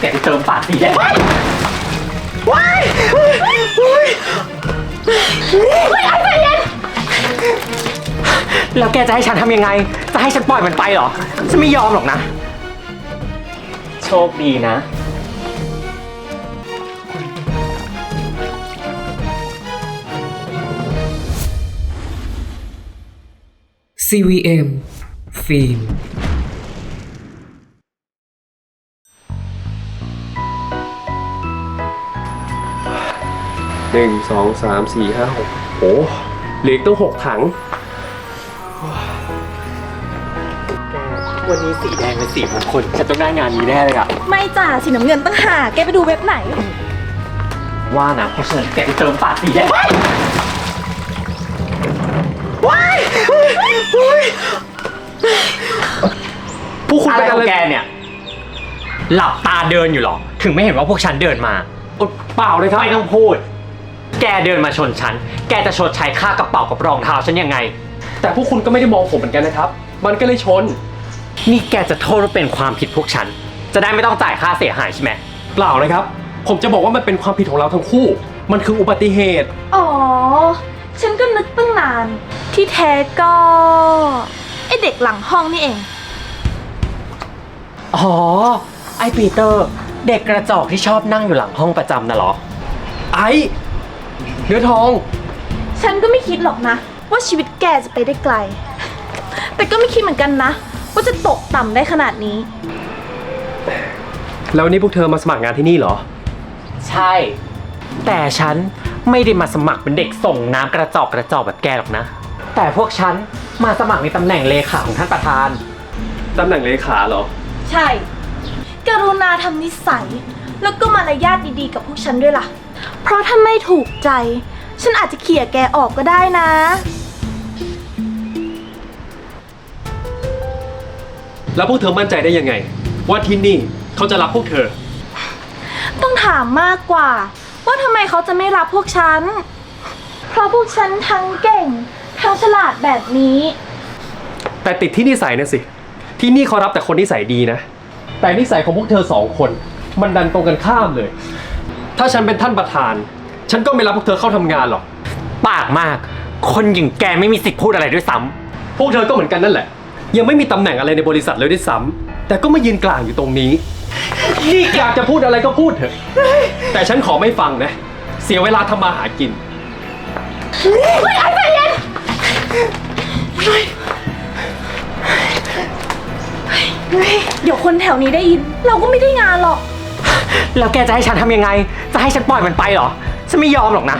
แกไปเติมปากสีแดงแล้วแกจะให้ฉันทำยังไง จะให้ฉันปล่อยมันไปเหรอ ฉันไม่ยอมหรอกนะ โชคดีนะ CVM ฟิ หนึ่งสองสามสี่ห้าหกโอ้เหลืออกต้องหกถัง วันนี้สีแดงเป็นสีมงคลฉันต้องได้งานนี้แน่เลยอะไม่จ้าสีน้ำเงินตั้งหากแกไปดูเว็บไหน ว่านะเพราะฉะนั้นแกไปเติมปากสีแดงผู้คุณอะไรเป็นขอะองไรแกเนี่ย หลับตาเดินอยู่เหรอ ถึงไม่เห็นว่าพวกฉันเดินมา เปล่าเลยครับไม่ต้องพูด แกเดินมาชนฉัน แกจะชดใช้ค่ากระเป๋ากับรองเท้าฉันยังไง แต่ผู้คุณก็ไม่ได้มองผมเหมือนกันนะครับ มันก็เลยชน นี่แกจะโทษว่าเป็นความผิดพวกฉัน จะได้ไม่ต้องจ่ายค่าเสียหายใช่ไหม เปล่าเลยครับ ผมจะบอกว่ามันเป็นความผิดของเราทั้งคู่ มันคืออุบัติเหตุ อ๋อ ฉันก็นึกตั้งนาน ที่แท้ก็ไอเด็กหลังห้องนี่เอง อ๋อ ไอปีเตอร์ เด็กกระจอกที่ชอบนั่งอยู่หลังห้องประจำน่ะเหรอ ไอ้ เนื้อทอง ฉันก็ไม่คิดหรอกนะ ว่าชีวิตแกจะไปได้ไกล แต่ก็ไม่คิดเหมือนกันนะ ว่าจะตกต่ำได้ขนาดนี้ แล้วนี่พวกเธอมาสมัครงานที่นี่เหรอ ใช่ แต่ฉันไม่ได้มาสมัครเป็นเด็กส่งน้ำกระจอกกระจอกแบบแกหรอกนะ แต่พวกฉันมาสมัครในตำแหน่งเลขาของท่านประธาน ตำแหน่งเลขาเหรอ ใช่ กรุณาทำนิสัย แล้วก็มารยาทดีๆกับพวกฉันด้วยล่ะ เพราะถ้าไม่ถูกใจ ฉันอาจจะเขี่ยแกออกก็ได้นะ แล้วพวกเธอมั่นใจได้ยังไง ว่าที่นี่เขาจะรับพวกเธอ ต้องถามมากกว่า ว่าทำไมเขาจะไม่รับพวกฉัน เพราะพวกฉันทั้งเก่ง ทั้งฉลาดแบบนี้ แต่ติดที่นิสัยนะสิ ที่นี่เขารับแต่คนนิสัยดีนะ แต่นิสัยของพวกเธอสองคน มันดันตรงกันข้ามเลย ถ้าฉันเป็นท่านประธาน ฉันก็ไม่รับพวกเธอเข้าทำงานหรอก ปากมาก คนอย่างแกไม่มีสิทธิ์พูดอะไรด้วยซ้ำพวกเธอก็เหมือนกันนั่นแหละ ยังไม่มีตำแหน่งอะไรในบริษัทเลยด้วยซ้ำแต่ก็มายืนกลางอยู่ตรงนี้ นี่อยากจะพูดอะไรก็พูดเถอะ แต่ฉันขอไม่ฟังนะ เสียเวลาทำมาหากิน เดี๋ยวคนแถวนี้ได้ยิน เราก็ไม่ได้งานหรอก แล้วแกจะให้ฉันทำยังไง จะให้ฉันปล่อยมันไปเหรอ ฉันไม่ยอมหรอกนะ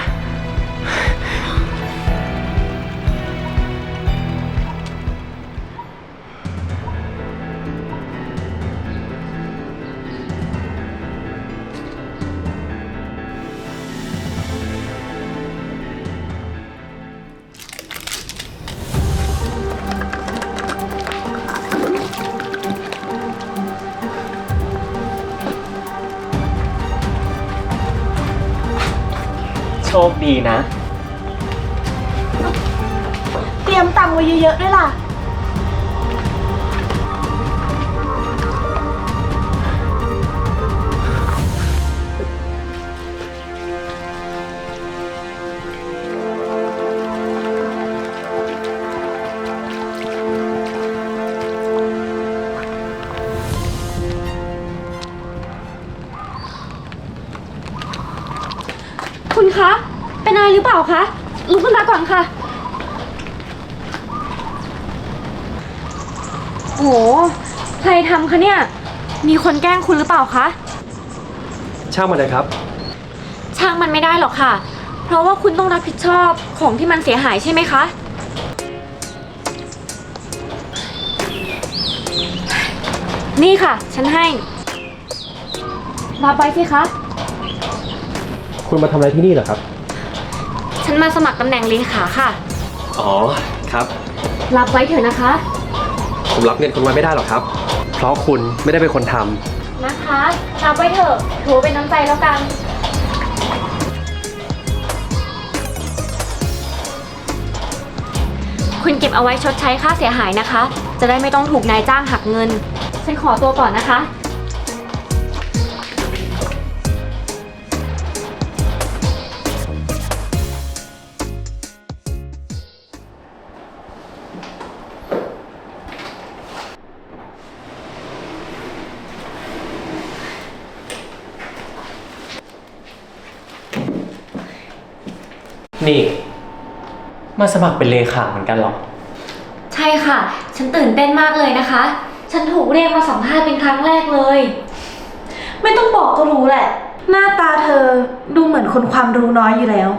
โชคดีนะ เตรียมตังค์ไว้เยอะๆด้วยล่ะาคะลุกขึ้นมาก่อนค่ะโอ้โห ใครทำคะเนี่ย มีคนแกล้งคุณหรือเปล่าคะ ช่างมันเลยครับ ช่างมันไม่ได้หรอกค่ะ เพราะว่าคุณต้องรับผิดชอบของที่มันเสียหายใช่ไหมคะ นี่ค่ะ ฉันให้รับไปสิคะ คุณมาทำอะไรที่นี่เหรอครับ ฉันมาสมัครตำแหน่งเลขาค่ะ อ๋อครับ รับไว้เถอะนะคะ ผมรับเงินคุณไว้ไม่ได้หรอกครับ เพราะคุณไม่ได้เป็นคนทำนะคะ รับไว้เถอะถือว่าเป็นน้ำใจแล้วกัน คุณเก็บเอาไว้ชดใช้ค่าเสียหายนะคะ จะได้ไม่ต้องถูกนายจ้างหักเงิน ฉันขอตัวก่อนนะคะ นี่ มาสมัครเป็นเลขาเหมือนกันเหรอ ใช่ค่ะ ฉันตื่นเต้นมากเลยนะคะ ฉันถูกเรียกมาสัมภาษณ์เป็นครั้งแรกเลย ไม่ต้องบอกก็รู้แหละ หน้าตาเธอดูเหมือนคนความรู้น้อยอยู่แล้ว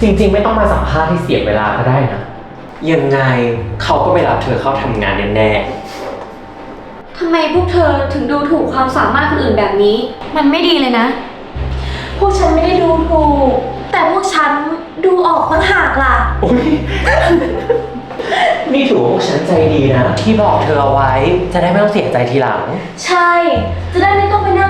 จริงๆ ไม่ต้องมาสัมภาษณ์ที่เสียเวลาก็ได้นะ ยังไงเขาก็ไม่รับเธอเข้าทำงานแน่ทำไมพวกเธอถึงดูถูกความสามารถคนอื่นแบบนี้ มันไม่ดีเลยนะ พวกฉันไม่ได้ดูถูก แต่พวกฉันดูออกต่างหากล่ะๆอุ๊ยนี่ถือว่าพวกฉันใจดีนะ ที่บอกเธอเอาไว้จะได้ไม่ต้องเสียใจทีหลัง ใช่ จะได้ไม่ต้องไปนั่ง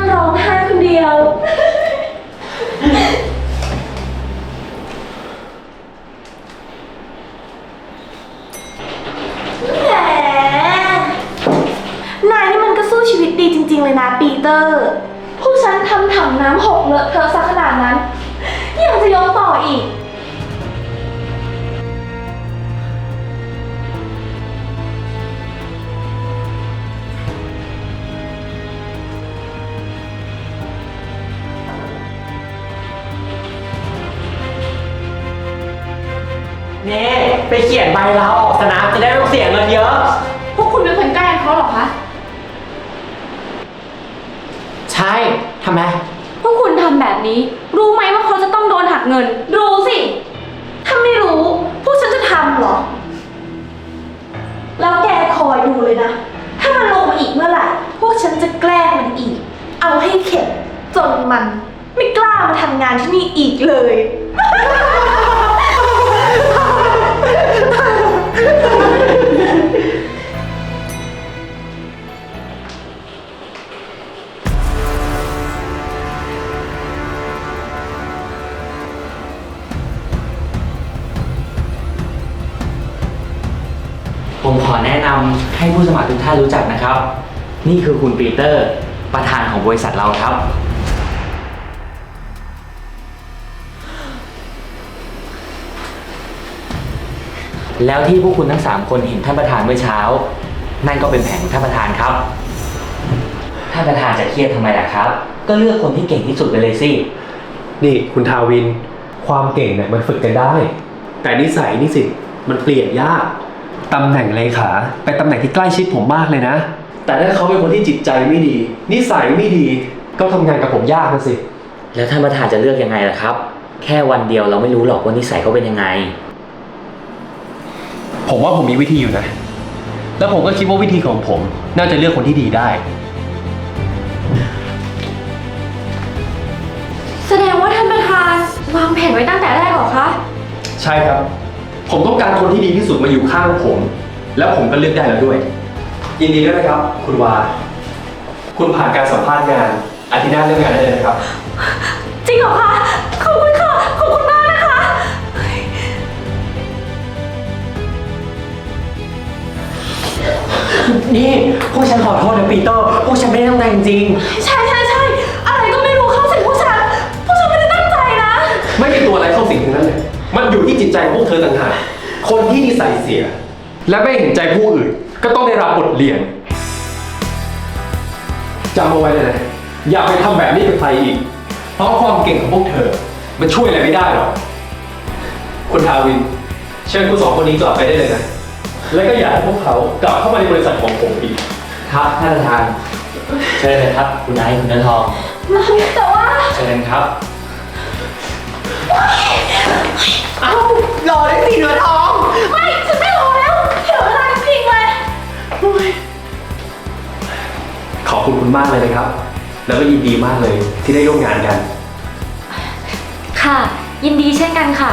เขียนใบลาออกซะนะจะได้ไม่ต้องเสียเงินเยอะ พวกคุณเป็นคนแกล้งเขาเหรอคะ ใช่ทำไม พวกคุณทำแบบนี้ รู้ไหมว่าเขาจะต้องโดนหักเงิน รู้สิ ถ้าไม่รู้ พวกฉันจะทำเหรอ แล้วแกคอยดูเลยนะ ถ้ามันลงมาอีกเมื่อไหร่ พวกฉันจะแกล้งมันอีก เอาให้เข็ดจนมัน ไม่กล้ามาทำงานที่นี่อีกเลย ผมขอแนะนำให้ผู้สมัครทุกท่านรู้จักนะครับ นี่คือคุณปีเตอร์ ประธานของบริษัทเราครับ แล้วที่พวกคุณทั้ง 3 คนเห็นท่านประธานเมื่อเช้า นั่นก็เป็นแผนของท่านประธานครับ ท่านประธานจะเครียดทำไมล่ะครับ ก็เลือกคนที่เก่งที่สุดไปเลยสิ นี่คุณทาวินความเก่งเนี่ยมันฝึกกันได้ แต่นิสัยนี่สิมันเปลี่ยนยากตำแหน่งเลขาเป็นตำแหน่งที่ใกล้ชิดผมมากเลยนะ แต่ถ้าเขาเป็นคนที่จิตใจไม่ดี นิสัยไม่ดีก็ทำงานกับผมยากนะสิ แล้วท่านประธานจะเลือกยังไงล่ะครับ แค่วันเดียวเราไม่รู้หรอกว่านิสัยเขาเป็นยังไง ผมว่าผมมีวิธีอยู่นะ แล้วผมก็คิดว่าวิธีของผม น่าจะเลือกคนที่ดีได้ แสดงว่าท่านประธานวางแผนไว้ตั้งแต่แรกเหรอคะ ใช่ครับ ผมต้องการคนที่ดีที่สุดมาอยู่ข้างผม แล้วผมก็เลือกได้แล้วด้วย ยินดีด้วยนะครับ คุณวา คุณผ่านการสัมภาษณ์งานอาทิตย์หน้าเริ่มงานได้เลยนะครับ จริงเหรอคะ นี่พวกฉันขอโทษนะปีเตอร์พวกฉันไม่ได้ตั้งใจจริงใช่ใช่ใช่อะไรก็ไม่รู้เข้าสิงพวกฉันพวกฉันไม่ได้ตั้งใจนะ ไม่มีตัวอะไรเข้าสิ่งทั้งนั้นเลย มันอยู่ที่จิตใจของพวกเธอต่างหากคนที่นิสัยเสีย และไม่เห็นใจผู้อื่น ก็ต้องได้รับบทเรียนจำเอาไว้เลยนะอย่าไปทำแบบนี้กับใครอีก เพราะความเก่งของพวกเธอ มันช่วยอะไรไม่ได้หรอกคุณทาวิน เชิญคุณสองคนนี้กลับไปได้เลยนะ และก็อย่าให้พวกเขากลับเข้ามาในบริษัทของผมอีก ครับท่านประธานเชิญเลยครับ คุณนายคุณเนื้อทองแต่ว่าเชิญครับๆเอ้ารอได้สิเนื้อทอง ไม่ฉันไม่รอแล้วเสียเวลาจริงๆเลยขอบคุณคุณมากเลยนะครับ แล้วก็ยินดีมากเลยที่ได้ร่วมงานกัน ค่ะ ยินดีเช่นกันค่ะ